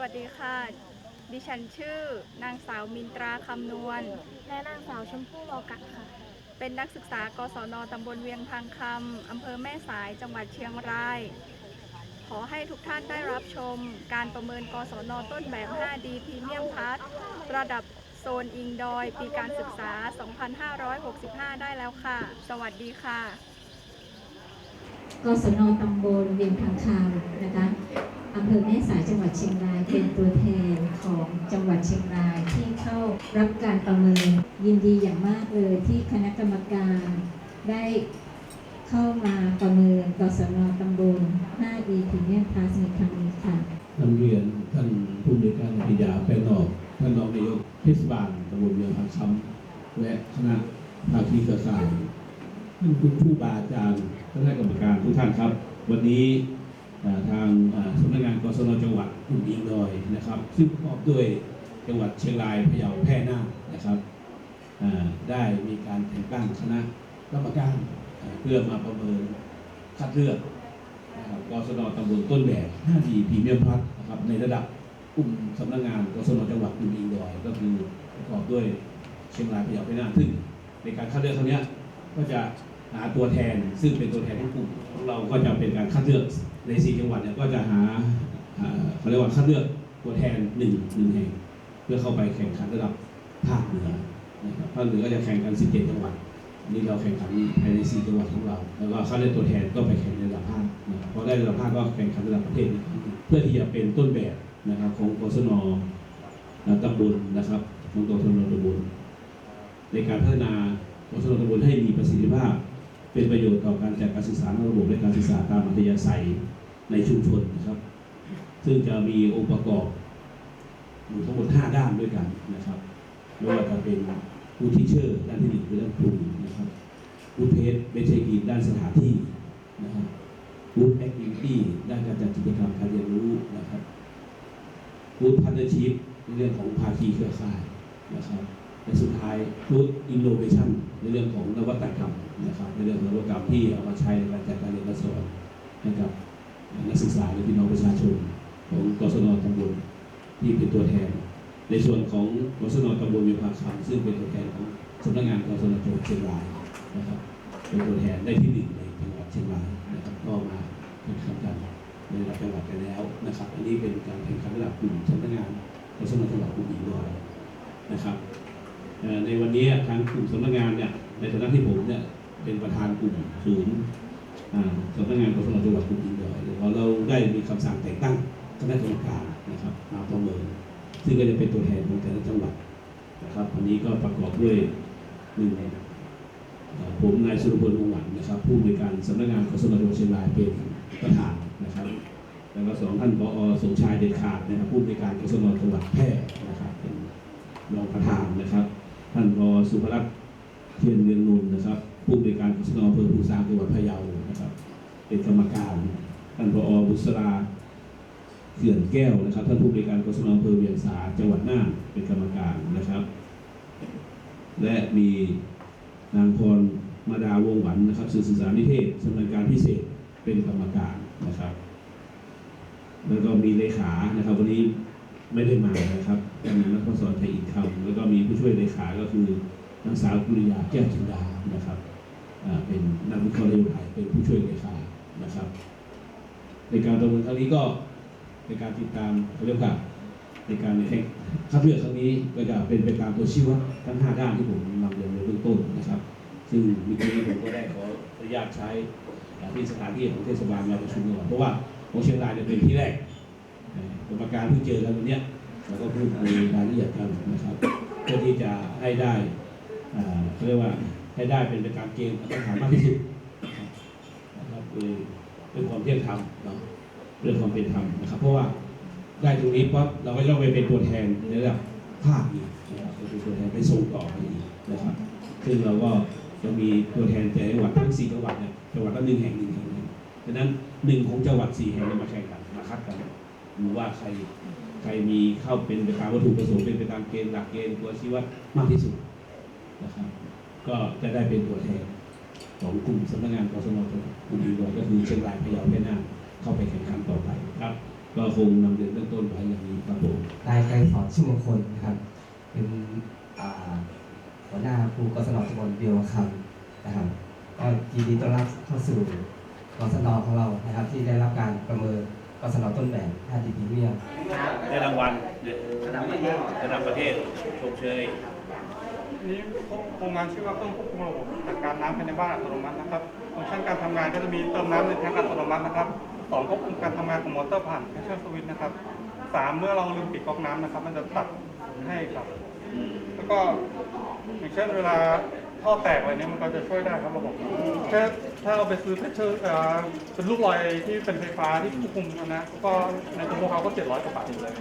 วัสดีค่ะ ดิฉันชื่อนางสาวมินตราคำนวณ และนางสาวชมพู่โลกะค่ะ เป็นนักศึกษากศนตำบลเวียงพังคำอำเภอแม่สายจังหวัดเชียงราย ขอให้ทุกท่านได้รับชม การประเมินกศนต้นแบบ 5D พรีเมียมพัทระดับโซนอิงดอย ปีการศึกษา 2565 ได้แล้วค่ะ สวัสดีค่ะ กศนตำบลเวียงพังคาวนะคะ อำเภอแม่สายจังหวัดเชียงรายเป็นตัวแทนของจังหวัดเชียงรายที่เข้ารับการประเมินยินดีอย่างมากเลยที่คณะกรรมการได้เข้ามาประเมินกศนตำบล 5D พรีเมียมพลัสในครั้งนี้ค่ะนำเรียนท่านผู้บริการปริญญาแปนอกท่านรองนายกเทศบาลตำบลเมืองพังคำและคณะภาคีเครือข่ายท่านคุณผู้บาอาจารย์ท่านกรรมการทุกท่านครับ วันนี้ ทางอ่าสำนักงานกศนจังหวัดอุบลดอยนะครับ ซึ่งประกอบด้วยจังหวัดเชียงรายพะเยาแพร่น่านนะครับได้มีการแต่งตั้งคณะกรรมการเพื่อมาประเมินคัดเลือกนะครับกศนตำบลต้นแบบ 5D พรีเมียมพลัสนะครับในระดับกลุ่มสำนักงานกศนจังหวัดอุบลดอยก็คือประกอบด้วยเชียงรายพะเยาไปน่านซึ่งในการคัดเลือกครั้งนี้ก็จะ หาตัวแทนซึ่งเป็นตัวแทนของกลุ่มของเราก็จะเป็นการคัดเลือกในสี่จังหวัดเนี่ยก็จะหาเขาเรียกว่าคัดเลือกตัวแทนหนึ่งหนึ่งแห่งเพื่อเข้าไปแข่งขันระดับภาคเหนือนะครับภาคเหนือก็จะแข่งกัน17จังหวัดนี้เราแข่งขันภายใน4จังหวัดของเรา แล้วก็คัดเลือกตัวแทนก็ไปแข่งในระดับภาคนะพอได้ระดับภาคก็แข่งขันระดับประเทศ เพื่อที่จะเป็นต้นแบบนะครับของกศนตำบลนะครับของกศนตำบลในการพัฒนากศนตำบลให้มีประสิทธิภาพ เป็นประโยชน์ต่อการจัดการศึกษานอกระบบและการศึกษาตามอัธยาศัยในชุมชนนะครับ ซึ่งจะมีองค์ประกอบอยู่ทั้งหมด 5 ด้านด้วยกันนะครับไม่ว่าจะเป็นผู้ที่เชื่อด้านที่หนึ่งคือด้านครูนะครับผู้เพจเป็นเชกีด้านสถานที่นะครับผู้แอคทิวิตี้ด้านการจัดกิจกรรมการเรียนรู้นะครับผู้พันธชิพในเรื่องของภาคีเครือข่ายนะครับ และสุดท้ายผู้อินโนเวชันในเรื่องของนวัตกรรมนะครับในเรื่องของนวัตกรรมที่เอามาใช้ในการจัดการเรียนการสอนให้กับนักศึกษาและพี่น้องประชาชนของกศนตำบลที่เป็นตัวแทน ในส่วนของกศนตำบลวิภาคำซึ่งเป็นตัวแทนของสำนักงานกศนจังหวัดเชียงรายนะครับเป็นตัวแทนได้ที่หนึ่งในจังหวัดเชียงรายนะครับก็มาแข่งขันกันในระดับจังหวัดกันแล้วนะครับ อันนี้เป็นการแข่งขันระดับกลุ่มสำนักงานกศนจังหวัดกลุ่มอีกด้วยนะครับ ในวันนี้ทางกลุ่มสำนักงานเนี่ยในฐานะที่ผมเนี่ยเป็นประธานกลุ่มศูนย์สำนักงานกศนจังหวัดกลุ่มอีกด้วยเราเราได้มีคำสั่งแต่งตั้งคณะกรรมการนะครับมาประเมินซึ่งก็จะเป็นตัวแทนของแต่ละจังหวัดนะครับวันนี้ก็ประกอบด้วยหนึ่งเอ่อผมนายสุรพลวงหวันนะครับ ผู้บริการสำนักงานกศนจังหวัดเชียงรายเป็นประธานนะครับแล้วก็สองท่านผอสมชายเด็ดขาดนะครับผู้บริการกศนจังหวัดแพร่นะครับเป็นรองประธานนะครับ ท่านผอสุภรัตน์เทียนเรืองนุนนะครับ ผู้บริการกศนอำเภอภูซางจังหวัดพะเยานะครับเป็นกรรมการท่านผอบุษราเขื่อนแก้วนะครับท่านผู้บริการกศนอำเภอเวียงสาจังหวัดน่านเป็นกรรมการนะครับ และมีนางพรมาดาวงหวันนะครับสื่อสื่อสารนิเทศสำนักงานพิเศษเป็นกรรมการนะครับ แล้วก็มีเลขานะครับ วันนี้ไม่ได้มานะครับ เป็นนักสอนไทยอินคำแล้วก็มีผู้ช่วยเลขาก็คือนางสาวกุริยาแก้วจินดานะครับเป็นนักวิเคราะห์นโยบายเป็นผู้ช่วยเลขานะครับ ในการประเมินครั้งนี้ก็ในการติดตามเรียกว่าในการแข่งคัดเลือกครั้งนี้ก็จะเป็นไปตามตัวชี้วัดทั้ง 5 ด้านที่ผมนำเรียนในเบื้องต้นนะครับ ซึ่งมีวันนี้ผมก็ได้ขออนุญาตใช้ที่สถานที่ของเทศบาลมาประชุมก่อนเพราะว่าของเชียงรายเนี่ยเป็นที่แรกเอ่อกรรมการเพิ่งเจอกันวันนี้ ยเราก็พูดคุยรายละเอียดกันนะครับ เพื่อที่จะให้ได้เขาเรียกว่าให้ได้เป็นไปตามเกณฑ์มาตรฐานมากที่สุดนะครับคือเป็นความเที่ยงธรรมเนาะเรื่องความเป็นธรรมนะครับ เพราะว่าได้ตรงนี้ปั๊บเราก็ต้องไปเป็นตัวแทนในระดับภาคอีกนะครับเป็นตัวแทนไปส่งต่อไปอีกนะครับ ซึ่งเราก็จะมีตัวแทนแต่จังหวัดทั้งสี่จังหวัดเนี่ยจังหวัดละหนึ่งแห่งหนึ่งแห่งหนึ่งดังนั้นหนึ่งของจังหวัดสี่แห่งเนี่ยมาแข่งกันมาคัดกันดูว่าใคร ใครมีเข้าเป็นไปตามวัตถุประสงค์เป็นไปตามเกณฑ์หลักเกณฑ์ตัวชี้วัดมากที่สุดนะครับ ก็จะได้เป็นตัวแทนของกลุ่มสำนักงานกศนจังหวัดอุบลราชธานีก็คือเชียงรายพะเยาและน่านเข้าไปแข่งขันต่อไปครับ ก็คงนำเรียนเบื้องต้นไว้อย่างนี้ครับผมนายไกรสอนชื่อมงคลนะครับ เป็นหัวหน้าครูกศนตำบลเบียวคำนะครับก็ยินดีต้อนรับเข้าสู่กศนของเรานะครับที่ได้รับการประเมิน กศนต้นแบบ 5D พรีเมียมได้รางวัลระดับประเทศระดับประเทศชมเชยนี้โครงงานชื่อว่าเครื่องควบคุมระบบจัดการน้ำภายในบ้านอัตโนมัตินะครับฟังก์ชันการทำงานก็จะมีเติมน้ำในแทงค์อัตโนมัตินะครับสองควบคุมการทำงานของมอเตอร์ผ่านแค่สวิตช์นะครับสามเมื่อเราลืมปิดก๊อกน้ำนะครับ มันจะตัดให้ครับ แล้วก็อย่างเช่นเวลา ท่อแตกอะไรเนี้ยมันก็จะช่วยได้ครับระบบแค่ถ้าเราไปซื้อเพชเชอร์เป็นลูกลอยที่เป็นไฟฟ้าที่ควบคุมนะก็ในตัวเขาก็เจ็ดร้อยกว่าบาทเลย